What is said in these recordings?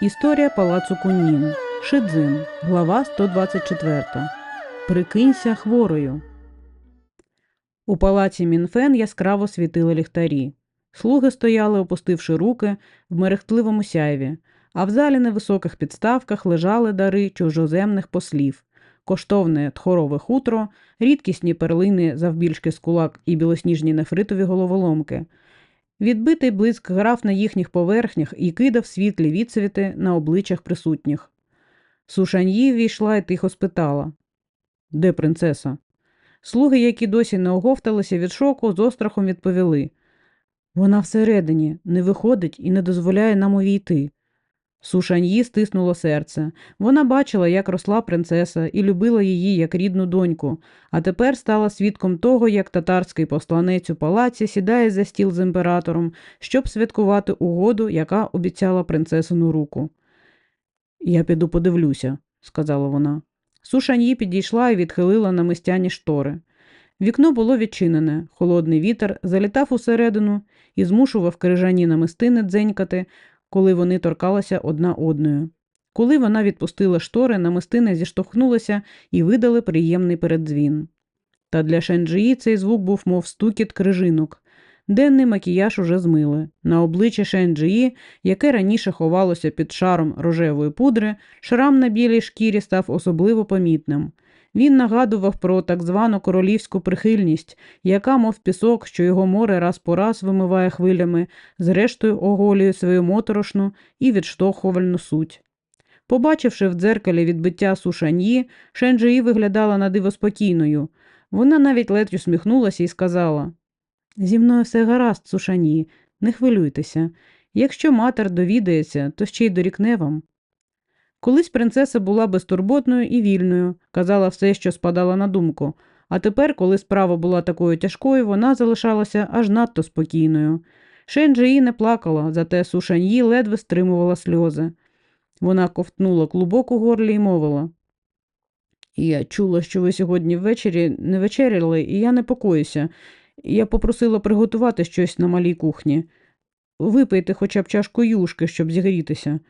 Історія палацу Куннін. Шидзин. Глава 124. Прикинься хворою. У палаці Мінфен яскраво світили ліхтарі. Слуги стояли, опустивши руки в мерехтливому сяйві, а в залі на високих підставках лежали дари чужоземних послів, коштовне тхорове хутро, рідкісні перлини завбільшки з кулак і білосніжні нефритові головоломки. Відбитий блиск грав на їхніх поверхнях і кидав світлі відсвіти на обличчях присутніх. Сушаньї війшла і тихо спитала Де принцеса? Слуги, які досі не оговталися від шоку, з острахом відповіли Вона всередині, не виходить і не дозволяє нам увійти. Сушаньї стиснуло серце. Вона бачила, як росла принцеса, і любила її як рідну доньку, а тепер стала свідком того, як татарський посланець у палаці сідає за стіл з імператором, щоб святкувати угоду, яка обіцяла принцесину руку. Я піду подивлюся, сказала вона. Сушаньї підійшла і відхилила намистяні штори. Вікно було відчинене, холодний вітер залітав усередину і змушував крижані намистини дзенькати, коли вони торкалися одна одною. Коли вона відпустила штори, намистини зіштовхнулися і видали приємний переддзвін. Та для Шенджії цей звук був, мов стукіт крижинок. Денний макіяж уже змили. На обличчі Шенджії, яке раніше ховалося під шаром рожевої пудри, шрам на білій шкірі став особливо помітним. Він нагадував про так звану королівську прихильність, яка, мов пісок, що його море раз по раз вимиває хвилями, зрештою оголює свою моторошну і відштовхувальну суть. Побачивши в дзеркалі відбиття сушаньї, Шенджії виглядала на диво спокійною. Вона навіть ледь усміхнулася і сказала Зі мною все гаразд, сушаньї, не хвилюйтеся. Якщо матер довідається, то ще й дорікне вам. Колись принцеса була безтурботною і вільною, казала все, що спадала на думку, а тепер, коли справа була такою тяжкою, вона залишалася аж надто спокійною. Шенджії не плакала, зате сушаньї ледве стримувала сльози. Вона ковтнула клубок у горлі і мовила. Я чула, що ви сьогодні ввечері не вечеряли, і я непокоюся. Я попросила приготувати щось на малій кухні. Випийте хоча б чашку юшки, щоб зігрітися.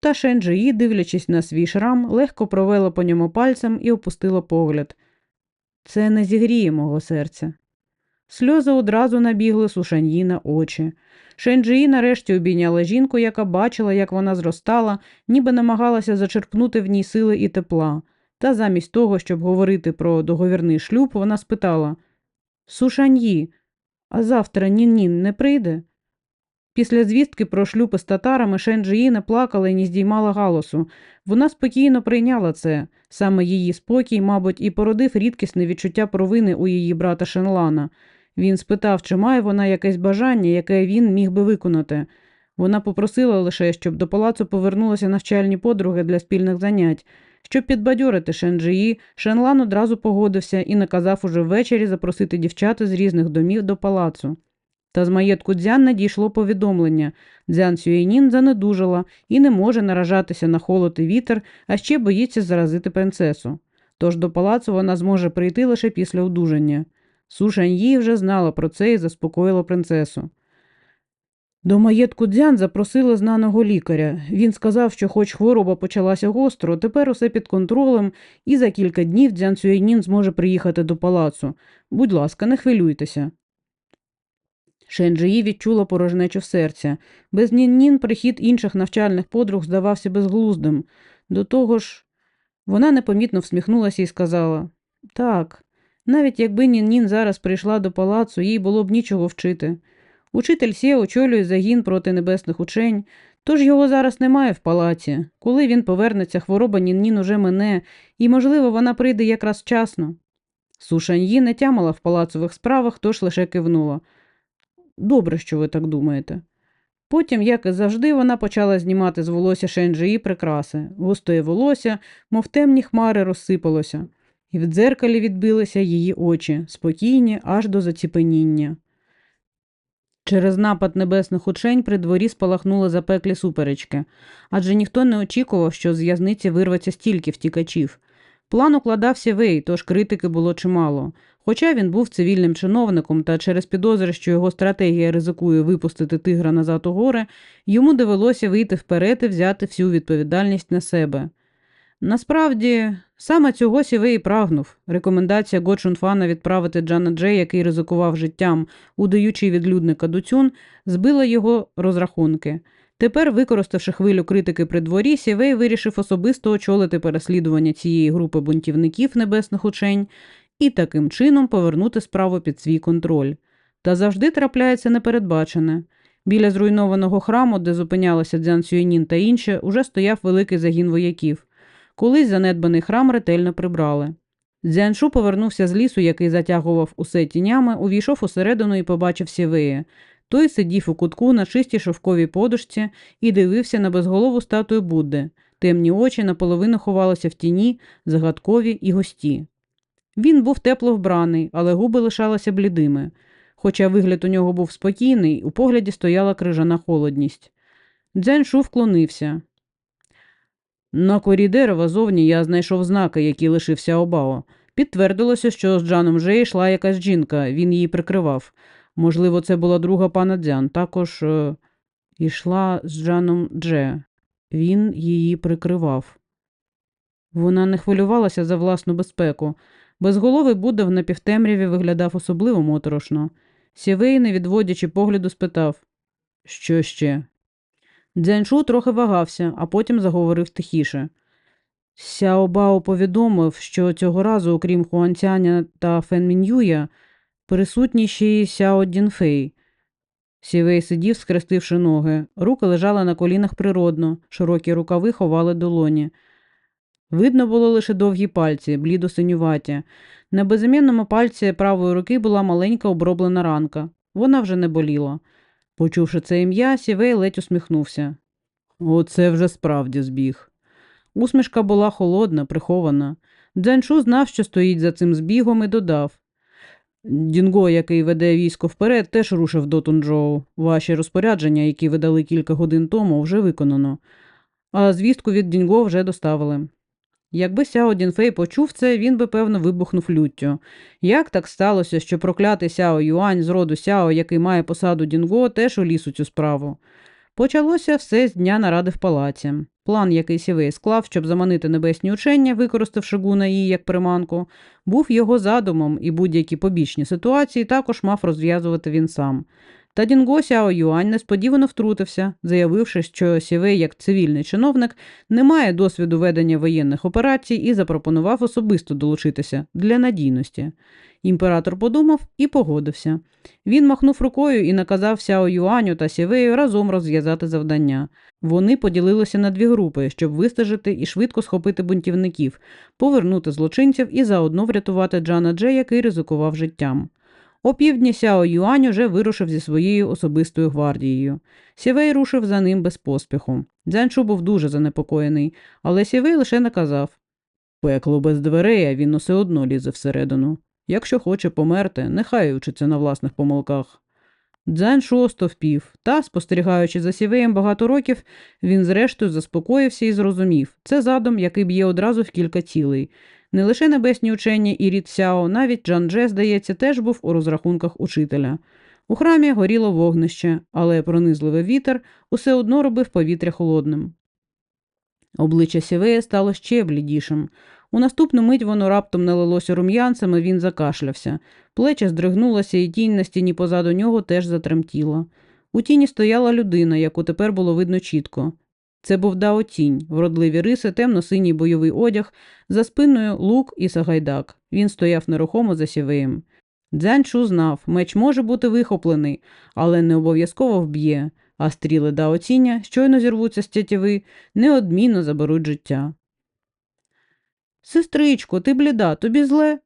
Та Шенджиї, дивлячись на свій шрам, легко провела по ньому пальцем і опустила погляд. Це не зігріє мого серця. Сльози одразу набігли сушаньї на очі. Шенджиї нарешті обійняла жінку, яка бачила, як вона зростала, ніби намагалася зачерпнути в ній сили і тепла. Та замість того, щоб говорити про договірний шлюб, вона спитала Сушаньї, а завтра Нін-Нін не прийде? Після звістки про шлюб із татарами Шенджиї не плакала і не здіймала галасу. Вона спокійно прийняла це. Саме її спокій, мабуть, і породив рідкісне відчуття провини у її брата Шенлана. Він спитав, чи має вона якесь бажання, яке він міг би виконати. Вона попросила лише, щоб до палацу повернулися навчальні подруги для спільних занять. Щоб підбадьорити Шенджиї, Шенлан одразу погодився і наказав уже ввечері запросити дівчат з різних домів до палацу. Та з маєтку дзян надійшло повідомлення дзян Сюєнін занедужала і не може наражатися на холод і вітер, а ще боїться заразити принцесу. Тож до палацу вона зможе прийти лише після одужання. Сушаньї вже знала про це і заспокоїла принцесу. До маєтку дзян запросили знаного лікаря. Він сказав, що, хоч хвороба почалася гостро, тепер усе під контролем, і за кілька днів дзян Сюєнін зможе приїхати до палацу. Будь ласка, не хвилюйтеся. Шенджиї відчула порожнечу серця. Без Нін-Нін прихід інших навчальних подруг здавався безглуздим. До того ж, вона непомітно всміхнулася і сказала так, навіть якби Нін-Нін зараз прийшла до палацу, їй було б нічого вчити. Учитель Сє очолює загін проти небесних учень, тож його зараз немає в палаці. Коли він повернеться, хвороба Нін-Нін уже мине, і, можливо, вона прийде якраз вчасно. Сушаньї не тямила в палацових справах, тож лише кивнула. Добре, що ви так думаєте. Потім, як і завжди, вона почала знімати з волосся Шенджиї прикраси. Густої волосся, мов темні хмари, розсипалося, і в дзеркалі відбилися її очі, спокійні аж до заціпеніння. Через напад небесних учень при дворі спалахнули запеклі суперечки, адже ніхто не очікував, що з в'язниці вирветься стільки втікачів. План укладав Сєвей, тож критики було чимало. Хоча він був цивільним чиновником та через підозри, що його стратегія ризикує випустити тигра назад у гори, йому довелося вийти вперед і взяти всю відповідальність на себе. Насправді, саме цього Сівей прагнув. Рекомендація Го Чунфана відправити Джана Джей, який ризикував життям, удаючи відлюдника Дуцюн, збила його розрахунки. Тепер, використавши хвилю критики при дворі, Сівей вирішив особисто очолити переслідування цієї групи бунтівників небесних учень і таким чином повернути справу під свій контроль. Та завжди трапляється непередбачене. Біля зруйнованого храму, де зупинялися Дзян Сюєнін та інші, уже стояв великий загін вояків. Колись занедбаний храм ретельно прибрали. Дзяншу повернувся з лісу, який затягував усе тінями, увійшов усередину і побачив Сівея. Той сидів у кутку на чистій шовковій подушці і дивився на безголову статую Будди. Темні очі наполовину ховалися в тіні, загадкові і густі. Він був тепло вбраний, але губи лишалися блідими. Хоча вигляд у нього був спокійний, у погляді стояла крижана холодність. Дзяншу вклонився. На корі дерева зовні я знайшов знаки, які лишився Обао. Підтвердилося, що з Джаном Же йшла якась жінка, він її прикривав. Можливо, це була друга пана Дзян. Також е, йшла з Джаном Дже. Він її прикривав. Вона не хвилювалася за власну безпеку. Безголовий Будда в напівтемряві виглядав особливо моторошно. Сєвей, не відводячи погляду, спитав Що ще? Дзяншу трохи вагався, а потім заговорив тихіше. Сяо Бао повідомив, що цього разу, окрім Хуанцяня та Фен Мін'юя, присутній ще й Сяо Дінфей. Сівей сидів, скрестивши ноги. Руки лежали на колінах природно, широкі рукави ховали долоні. Видно було лише довгі пальці, блідо синюваті. На безім'янному пальці правої руки була маленька оброблена ранка. Вона вже не боліла. Почувши це ім'я, Сівей ледь усміхнувся. Оце вже справді збіг. Усмішка була холодна, прихована. Дзяншу знав, що стоїть за цим збігом, і додав. Дінго, який веде військо вперед, теж рушив до Тунджоу. Ваші розпорядження, які ви дали кілька годин тому, вже виконано. А звістку від Дінго вже доставили. Якби Сяо Дінфей почув це, він би, певно, вибухнув люттю. Як так сталося, що проклятий Сяо Юань з роду Сяо, який має посаду Дінго, теж уліз у цю справу? Почалося все з дня наради в палаці. План, який Сівей склав, щоб заманити небесні учення, використавши гуна її як приманку, був його задумом, і будь-які побічні ситуації також мав розв'язувати він сам. Та Дінго Сяо Юань несподівано втрутився, заявивши, що Сівей, як цивільний чиновник, не має досвіду ведення воєнних операцій і запропонував особисто долучитися для надійності. Імператор подумав і погодився. Він махнув рукою і наказав Сяо Юаню та Сівею разом розв'язати завдання. Вони поділилися на дві групи, щоб вистежити і швидко схопити бунтівників, повернути злочинців і заодно врятувати Джана Дже, який ризикував життям. О півдні Сяо Юань уже вирушив зі своєю особистою гвардією. Сівей рушив за ним без поспіху. Дзяншу був дуже занепокоєний, але Сівей лише наказав Пекло без дверей, а він усе одно лізе всередину. Якщо хоче померти, нехай учиться на власних помилках. Дзяншу остовпів, та, спостерігаючи за сівеєм багато років, він зрештою заспокоївся і зрозумів це задум, який б'є одразу в кілька цілей. Не лише небесні учення і Рід Сяо, навіть Джан Дже, здається, теж був у розрахунках учителя. У храмі горіло вогнище, але пронизливий вітер усе одно робив повітря холодним. Обличчя Сівея стало ще блідішим. У наступну мить воно раптом налилося рум'янцями, він закашлявся. Плече здригнулося, і тінь на стіні позаду нього теж затремтіла. У тіні стояла людина, яку тепер було видно чітко. Це був Дао Тінь, вродливі риси, темно-синій бойовий одяг, за спиною лук і сагайдак. Він стояв нерухомо за сівеєм. Дзянчу знав, меч може бути вихоплений, але не обов'язково вб'є, а стріли Дао Тіня, щойно зірвуться з тятєви, неодмінно заберуть життя. Сестричко, ти бліда, тобі зле?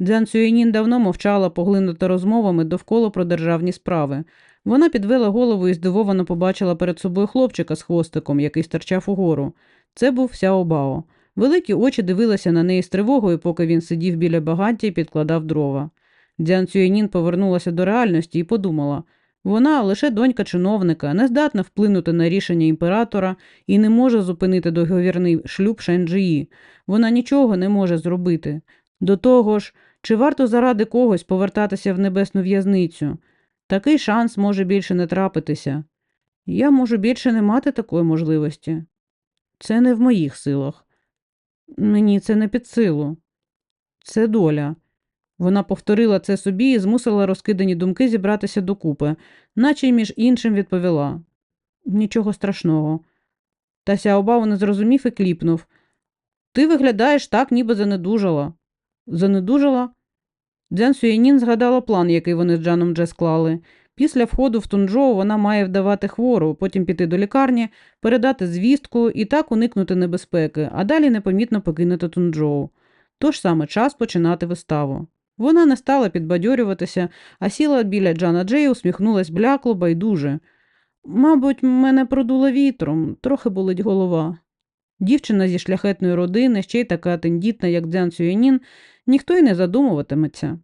Дзян Сюєнін давно мовчала, поглинута розмовами довкола про державні справи. Вона підвела голову і здивовано побачила перед собою хлопчика з хвостиком, який стирчав угору. Це був Сяо Бао. Великі очі дивилися на неї з тривогою, поки він сидів біля багаття і підкладав дрова. Дзян Цюєнін повернулася до реальності і подумала Вона лише донька чиновника, не здатна вплинути на рішення імператора і не може зупинити договірний шлюб Шенджії. Вона нічого не може зробити. До того ж, чи варто заради когось повертатися в небесну в'язницю? Такий шанс може більше не трапитися. Я можу більше не мати такої можливості. Це не в моїх силах. Мені це не під силу. Це доля. Вона повторила це собі і змусила розкидані думки зібратися докупи, наче й між іншим відповіла. Нічого страшного. Та Сяобао не зрозумів і кліпнув. Ти виглядаєш так, ніби занедужала. Занедужала? Дзян Сюєнін згадала план, який вони з Джаном Дже склали. Після входу в Тунджоу вона має вдавати хвору, потім піти до лікарні, передати звістку і так уникнути небезпеки, а далі непомітно покинути Тунджоу. Тож саме час починати виставу. Вона не стала підбадьорюватися, а сіла біля Джана Джей, усміхнулась блякло, байдуже. Мабуть, мене продуло вітром, трохи болить голова. Дівчина зі шляхетної родини, ще й така тендітна, як Дзян Сюєнін, ніхто й не задумуватиметься.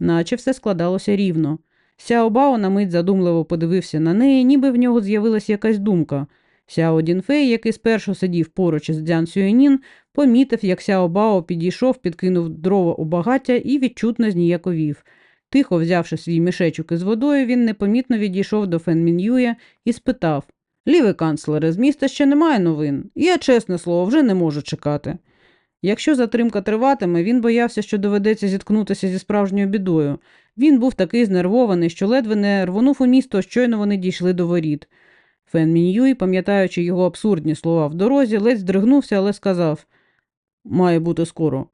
Наче все складалося рівно. Сяо на мить задумливо подивився на неї, ніби в нього з'явилася якась думка. Сяо Дінфей, який спершу сидів поруч із Дзян Сюєнін, помітив, як Сяо Бао підійшов, підкинув дрова у багаття і відчутно зніяковів. Тихо взявши свій мішечок із водою, він непомітно відійшов до Фен Мін'юя і спитав Лівий канцлере, з міста ще немає новин. Я, чесне слово, вже не можу чекати. Якщо затримка триватиме, він боявся, що доведеться зіткнутися зі справжньою бідою. Він був такий знервований, що ледве не рвонув у місто, щойно вони дійшли до воріт. Фен Мін'юй, пам'ятаючи його абсурдні слова в дорозі, ледь здригнувся, але сказав Має бути скоро.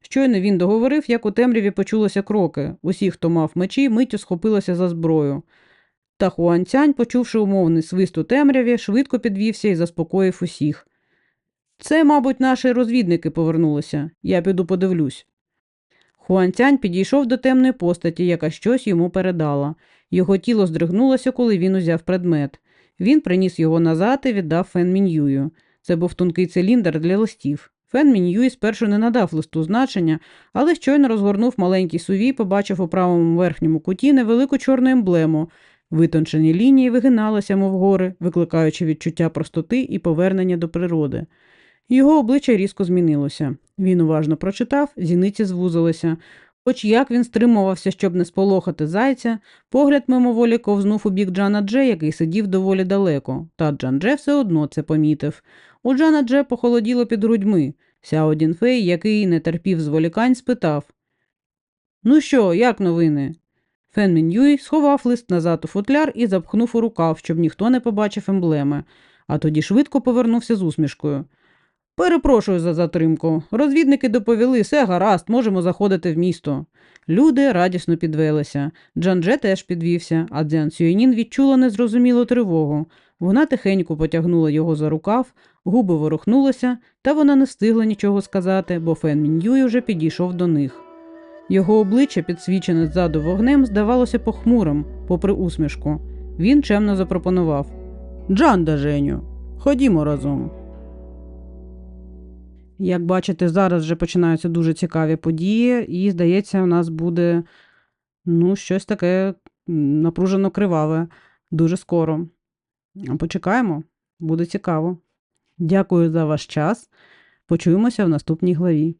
Щойно він договорив, як у темряві почулися кроки. Усі, хто мав мечі, миттю схопилися за зброю. Та Хуанцянь, почувши умовний свист у темряві, швидко підвівся і заспокоїв усіх. Це, мабуть, наші розвідники повернулися. Я піду подивлюсь. Хуанцянь підійшов до темної постаті, яка щось йому передала. Його тіло здригнулося, коли він узяв предмет. Він приніс його назад і віддав Фен Мін'юю. Це був тонкий циліндр для листів. Фен Мін'юй спершу не надав листу значення, але щойно розгорнув маленький сувій, побачив у правому верхньому куті невелику чорну емблему. Витончені лінії вигиналися, мов гори, викликаючи відчуття простоти і повернення до природи. Його обличчя різко змінилося. Він уважно прочитав, зіниці звузилися. Хоч як він стримувався, щоб не сполохати зайця, погляд мимоволі ковзнув у бік Джана Дже, який сидів доволі далеко, та Джан Дже все одно це помітив. У Джана Дже похолоділо під грудьми. Сяо Дінфей, який не терпів зволікань, спитав Ну що, як новини? Фен Мін'юй сховав лист назад у футляр і запхнув у рукав, щоб ніхто не побачив емблеми, а тоді швидко повернувся з усмішкою. Перепрошую за затримку. Розвідники доповіли, все гаразд, можемо заходити в місто. Люди радісно підвелися. Джандже теж підвівся, а Дзян Сюєнін відчула незрозумілу тривогу. Вона тихенько потягнула його за рукав, губи ворухнулися, та вона не встигла нічого сказати, бо Фен Мін'юй уже підійшов до них. Його обличчя, підсвічене ззаду вогнем, здавалося похмурим, попри усмішку. Він чемно запропонував Джанда, Женю, ходімо разом. Як бачите, зараз вже починаються дуже цікаві події, і, здається, у нас буде ну, щось таке напружено криваве дуже скоро. Почекаємо, буде цікаво. Дякую за ваш час. Почуємося в наступній главі.